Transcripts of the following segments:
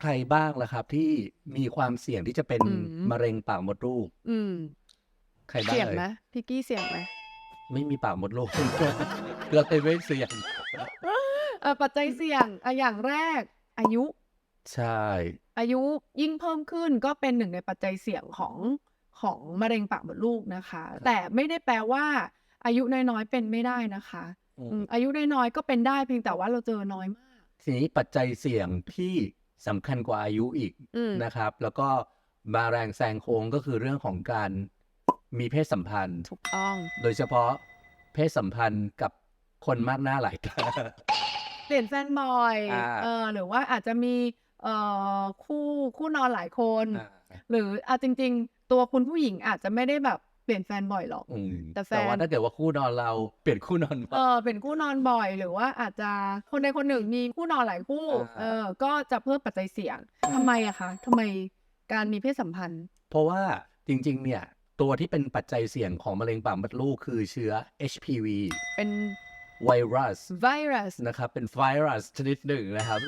ใครบ้างล่ะครับ ที่มีความเสี่ยงที่จะเป็นอืม มะเร็งปากมดลูก อืม ใครบ้างเสี่ยงเอ่ยไหมพี่กี้เสี่ยงไหมไม่มีปากมดลูก เราเลยไม่เสี่ยง เออปัจจัยเสี่ยงอะอย่างแรก อายุ ใช่ อายุยิ่งเพิ่มขึ้นก็เป็นหนึ่งในปัจจัยเสี่ยงของของมะเร็งปากมดลูกนะคะ แต่ไม่ได้แปลว่า อายุน้อยๆเป็นไม่ได้นะคะอือืมมอายุน้อยๆก็เป็นได้เพียงแต่ว่าเราเจอน้อยมาก ทีนี้ปัจจัยเสี่ยงที่ สำคัญกว่าอายุอีกอืมนะครับ แล้วก็มาแรงแซงโค้งก็คือเรื่องของการมีเพศสัมพันธ์ถูกต้อง โดยเฉพาะเพศสัมพันธ์กับคนมากหน้าหลายตาเปลี่ยนแฟนบ่อยอ่าเออหรือว่าอาจจะมีเอ่อคู่คู่นอนหลายคนอ่าหรืออะจริง ๆ ตัวคุณผู้หญิงอาจจะไม่ได้แบบเป ลี่ยนแฟนบ่อยหรอก อืมแต่แฟนแต่ว่าถ้าเกิดว่าคู่นอนเราเปลี่ยนคู่นอนเออเป็นคู่นอนบ่อยหรือว่าอาจจะคนใดคนหนึ่งมีคู่นอนหลายคู่ อ่า เออ ก็จะเพิ่มปัจจัยเสี่ยงทำไมอะคะทำไมการมีเพศสัมพันธ์ เพราะว่าจริง ๆ เนี่ย ตัวที่เป็นปัจจัยเสี่ยงของมะเร็งปากมดลูกคือเชื้อ HPV เป็นไวรัสไวรัส นะครับ เป็นไวรัสชนิดหนึ่งนะครับ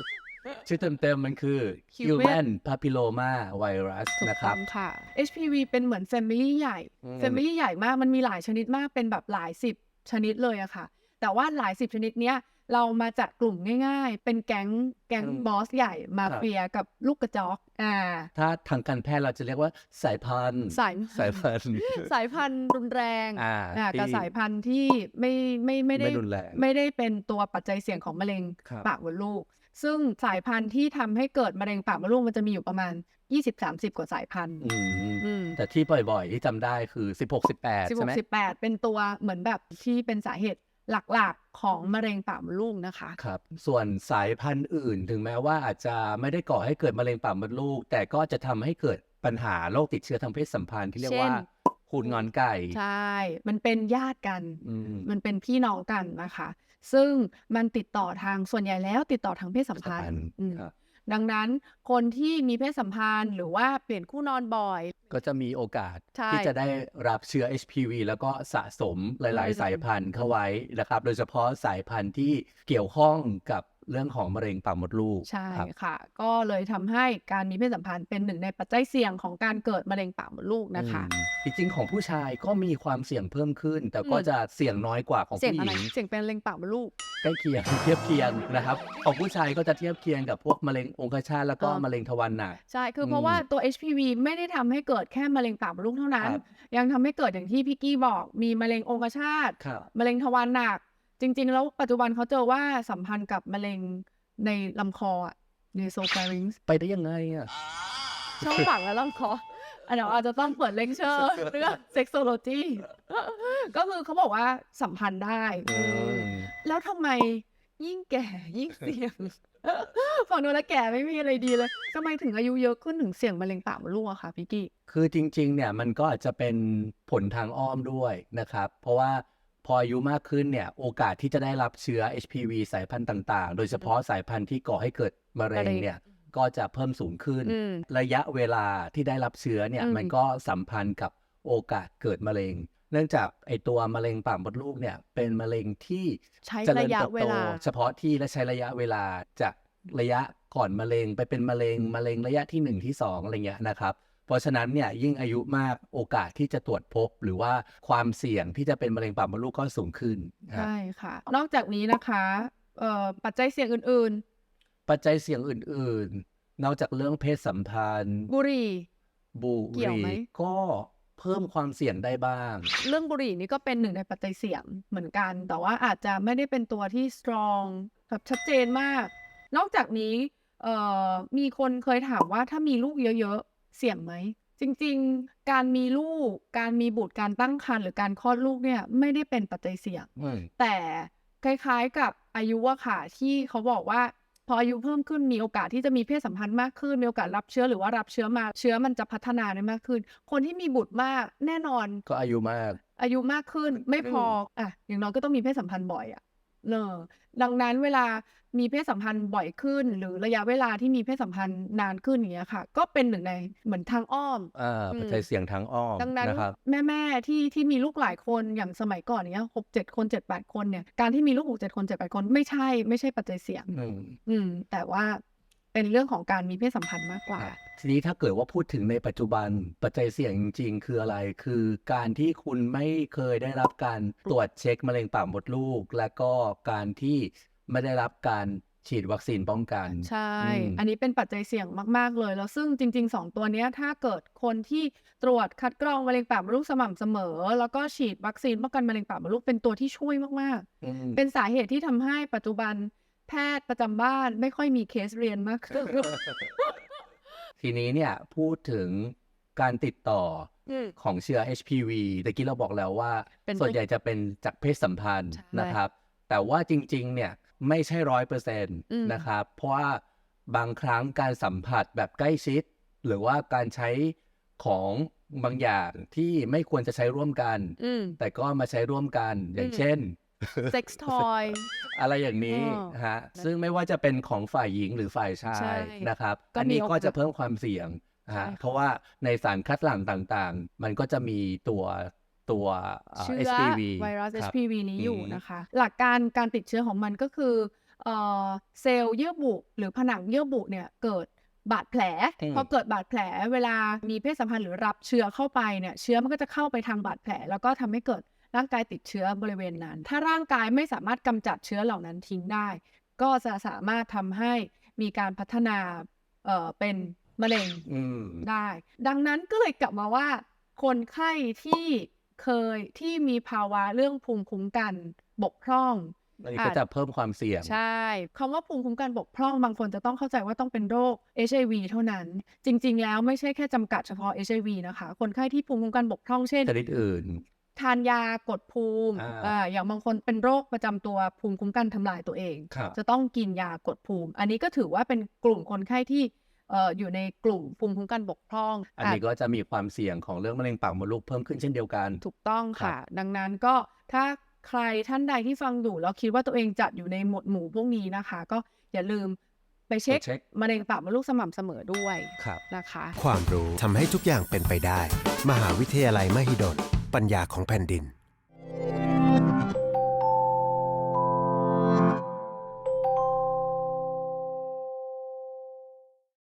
ชื่อเต็มๆมันคือ Human Human Papilloma Virus ถูกนะคต้รัอบงค่ะ HPV เป็นเหมือน Family ใหญ่ อืม Family ใหญ่มากมันมีหลายชนิดมากเป็นแบบหลายสิบชนิดเลยอะค่ะ แต่ว่าหลายสิบชนิดเนี้ยเรามาจัดกลุ่มง่ายๆ เป็นแก๊งแก๊งอืมบอสใหญ่มาครับ เฟียกับลูกกระจอกอ่าถ้าทางการแพทย์เราจะเรียกว่าสายพันธุ์ สายสายพันธุ์สายพันธุ์รุนแรงอ่าอ่ากับที่สายพันธุ์ที่ไม่ไม่ไม่ได้ไม่รุนแรง ไม่ได้เป็นตัวปัจจัยเสี่ยงของมะเร็งครับ ปากมดลูก ซึ่งสายพันธุ์ที่ทำให้เกิดมะเร็งปากมดลูกมันจะมีอยู่ประมาณ 20-30 กว่าสายพันธุ์อืมอืมแต่ที่บ่อยๆ ที่จำได้คือ 16 18สิบใช่หไหมกสิบแปดเป็นตัวเหมือนแบบที่เป็นสาเหตุหลักๆของมะเร็งปากมดลูกนะคะครับ ส่วนสายพันธุ์อื่นถึงแม้ว่าอาจจะไม่ได้ก่อให้เกิดมะเร็งปากมดลูก แต่ก็จะทำให้เกิดปัญหาโรคติดเชื้อทางเพศสัมพันธ์ที่เรียกเช่นว่า หูดงอนไก่ ใช่ มันเป็นญาติกันอืมมันเป็นพี่น้องกันนะคะ ซึ่งมันติดต่อทางส่วนใหญ่แล้วติดต่อทางเพศสัมพันธ์อืมครับดังนั้นคนที่มีเพศสัมพันธ์หรือว่าเปลี่ยนคู่นอนบ่อย ก็จะมีโอกาสใช่ที่จะได้รับเชื้อ HPV แล้วก็สะสมหลายอืมๆสายพันธุ์เข้าไว้นะครับ โดยเฉพาะสายพันธุ์ที่เกี่ยวข้องกับ เรื่องของมะเร็งปากมดลูกใช่ครับค่ะ ก็เลยทำให้การมีเพศสัมพันธ์เป็นหนึ่งในปัจจัยเสี่ยงของการเกิดมะเร็งปากมดลูกนะคะอืมจริงๆของผู้ชายก็มีความเสี่ยงเพิ่มขึ้น แต่ก็อืมจะเสี่ยงน้อยกว่าของเสี่ยงผู้อะหไรญิงเสี่ยงเป็นมะเร็งปากมดลูกใกล้เคียงเทียบเคียงนะครับของผู้ชายก็จะเทียบเคียงกับพวกมะเร็งองคชาตแล้วก็เออมะเร็งทวารหนักใช่คืออมเพราะว่าตัว HPV ไม่ได้ทำให้เกิดแค่มะเร็งปากมดลูกเท่านั้นครับยังทำให้เกิดอย่างที่พี่กี้บอกมีมะเร็งองคชาตครับมะเร็งทวารหนัก จริง ๆ แล้วปัจจุบันเขาเจอว่าสัมพันธ์กับมะเร็งในลำคออะในโซฟาริงส์ไปได้ยังไงอะ ช่องปากและลำคออันเดี๋ยวอาจจะต้องเปิดเลคเชอร์ เรื่องเซ็กโซโลจีก็คือเขาบอกว่าสัมพันธ์ได้อืมแล้วทำไมยิ่งแก่ยิ่งเสี่ยงฟังดูแล้วแก่ไม่มีอะไรดีเลยทำไมถึงอายุเยอะขึ้นถึงเสี่ยงมะเร็งปากมดลูกอะคะพี่กี้ คือจริง ๆ เนี่ยมันก็อาจจะเป็นผลทางอ้อมด้วยนะครับ เพราะว่า พออายุมากขึ้นเนี่ย โอกาสที่จะได้รับเชื้อ HPV สายพันธุ์ต่าง ๆ โดยเฉพาะสายพันธุ์ที่ก่อให้เกิดมะเร็งมะเร็งเนี่ยก็จะเพิ่มสูงขึ้นอืมระยะเวลาที่ได้รับเชื้อเนี่ยอืมมันก็สัมพันธ์กับโอกาสเกิดมะเร็ง เนื่องจากไอตัวมะเร็งปากมดลูกเนี่ยเป็นมะเร็งที่ใช้เจริระญยะเติบเวโตลาเฉพาะที่และใช้ระยะเวลาจากระยะก่อนมะเร็งไปเป็นมะเร็งมะเร็งระยะที่หนึ่งที่สองอะไรเงี้ยนะครับเพ ราะฉะนั้นเนี่ยยิ่งอายุมากโอกาสที่จะตรวจพบ หรือว่าความเสี่ยงที่จะเป็นมะเร็งปากมดลูกก็สูงขึ้นนะใช่ค่ะ นอกจากนี้นะคะเอ่อปัจจัยเสี่ยงอื่นปัจจัยเสี่ยงอื่น ๆ นอกจากเรื่องเพศสัมพันธ์ๆบุหรี่ บุเกี่หยวไหมรี่ก็เพิ่มความเสี่ยงได้บ้าง เรื่องบุหรี่นี่ก็เป็นหนึ่งในปัจจัยเสี่ยงเหมือนกัน แต่ว่าอาจจะไม่ได้เป็นตัวที่ strong แบบชัดเจนมาก นอกจากนี้เอ่อมีคนเคยถามว่าถ้ามีลูกเยอะๆ เสี่ยงไหม จริง ๆ การมีลูก การมีบุตรการตั้งครรภ์หรือการคลอดลูกเนี่ยไม่ได้เป็นปัจจัยเสี่ยงอืมแต่คล้ายๆกับอายุอะค่ะที่เขาบอกว่า พออายุเพิ่มขึ้นมีโอกาสที่จะมีเพศสัมพันธ์มากขึ้นมีโอกาสรับเชื้อหรือว่ารับเชื้อมาเชื้อมันจะพัฒนาได้มากขึ้น คนที่มีบุตรมากแน่นอน ก็อายุมาก อายุมากขึ้นไม่พอมอะอย่างน้อยก็ต้องมีเพศสัมพันธ์บ่อยอะเนอะดังนั้นเวลา มีเพศสัมพันธ์บ่อยขึ้น หรือระยะเวลาที่มีเพศสัมพันธ์นานขึ้นอย่างเงี้ยค่ะ ก็เป็นหนึ่งในเหมือนทางอ้อมอ่าอืมปัจจัยเสี่ยงทางอ้อมดังนั้นนะครับแม่แม่ๆที่ที่มีลูกหลายคนอย่างสมัยก่อนเนี้ยหกเจ็ดคนเจ็ดแปดคนเนี่ยการที่มีลูกหกเจ็ดคนเจ็ดแปดคนไม่ใช่ไม่ใช่ปัจจัยเสี่ยงอืมอืมแต่ว่าเป็นเรื่องของการมีเพศสัมพันธ์มากกว่า ทีนี้ถ้าเกิดว่าพูดถึงในปัจจุบันปัจจัยเสี่ยงจริง ๆ คืออะไร คือการที่คุณไม่เคยได้รับการตรวจเช็คมะเร็งปากมดลูก และก็การที่ ไม่ได้รับการฉีดวัคซีนป้องกัน ใช่อืมอันนี้เป็นปัจจัยเสี่ยงมาก ๆ เลย แล้วซึ่งจริง ๆ 2 ตัวเนี้ยถ้าเกิดคนที่ตรวจคัดกรองมะเร็งปากมดลูกสม่ำเสมอ แล้วก็ฉีดวัคซีนป้องกันมะเร็งปากมดลูกเป็นตัวที่ช่วยมากอืมๆเป็นสาเหตุที่ทำให้ปัจจุบันแพทย์ประจำบ้านไม่ค่อยมีเคสเรียนมากขึ้นทีนี้เนี่ยพูดถึงการติดต่ออืมของเชื้อ HPV ตะกี้เราบอกแล้วว่าเป็นส่วนใหญ่จะเป็นจากเพศสัมพันธ์ใช่นะครับ แต่ว่าจริง ๆ เนี่ย ไม่ใช่ร้อยเปอร์เซ็นต์อืมนะครับ เพราะว่าบางครั้งการสัมผัสแบบใกล้ชิด หรือว่าการใช้ของบางอย่างที่ไม่ควรจะใช้ร่วมกันอืมแต่ก็มาใช้ร่วมกันอย่างอืมเช่นเซ็กซ์ทอยอะไรอย่างนี้อ๋อฮะซึ่งไม่ว่าจะเป็นของฝ่ายหญิงหรือฝ่ายชาใช่ยนะครับก็อันนี้มีโอกาสก็จะเพิ่มความเสี่ยงใช่ฮะค่ะเพราะว่าในสารคัดหลั่งต่างๆ มันก็จะมีตัว ตัวเอ่อเชื้อ HPV ไวรัส ครับ HPV นี้อยู่อืม นะคะ หลักการการติดเชื้อของมันก็คือเอ่อเซลล์เยื่อบุหรือผนังเยื่อบุเนี่ยเกิดบาดแผล อืม พอเกิดบาดแผลเวลามีเพศสัมพันธ์หรือรับเชื้อเข้าไปเนี่ยเชื้อมันก็จะเข้าไปทางบาดแผล แล้วก็ทำให้เกิดร่างกายติดเชื้อบริเวณนั้น ถ้าร่างกายไม่สามารถกำจัดเชื้อเหล่านั้นทิ้งได้ ก็จะสามารถทำให้มีการพัฒนาเอ่อเป็นมะเร็ง อืม ได้ ดังนั้นก็เลยกลับมาว่า คนไข้ที่ เคยที่มีภาวะเรื่องภูมิคุ้มกันบกพร่องอันนี้ก็จะเพิ่มความเสี่ยง ใช่คำว่าภูมิคุ้มกันบกพร่องบางคนจะต้องเข้าใจว่าต้องเป็นโรค HIV เท่านั้น จริง ๆ แล้วไม่ใช่แค่จำกัดเฉพาะ HIV นะคะ คนไข้ที่ภูมิคุ้มกันบกพร่องเช่นชนิดอื่น ทานยากดภูมิอ่าอ่าอย่างบางคนเป็นโรคประจำตัวภูมิคุ้มกันทำลายตัวเองครับจะต้องกินยากดภูมิ อันนี้ก็ถือว่าเป็นกลุ่มคนไข้ที่เอ่ออยู่ในกลุ่มภูมิคุ้มกันบกพร่อง อันนี้ก็จะมีความเสี่ยงของเรื่องมะเร็งปากมดลูกเพิ่มขึ้นเช่นเดียวกัน ถูกต้องครับค่ะ ดังนั้นก็ถ้าใครท่านใดที่ฟังอยู่แล้วคิดว่าตัวเองจัดอยู่ในหมวดหมู่พวกนี้นะคะ ก็อย่าลืมไปเช็คเช็คมะเร็งปากมดลูกสม่ำเสมอด้วยครับนะคะ ความรู้ทำให้ทุกอย่างเป็นไปได้ มหาวิทยาลัยมหิดลปัญญาของแผ่นดิน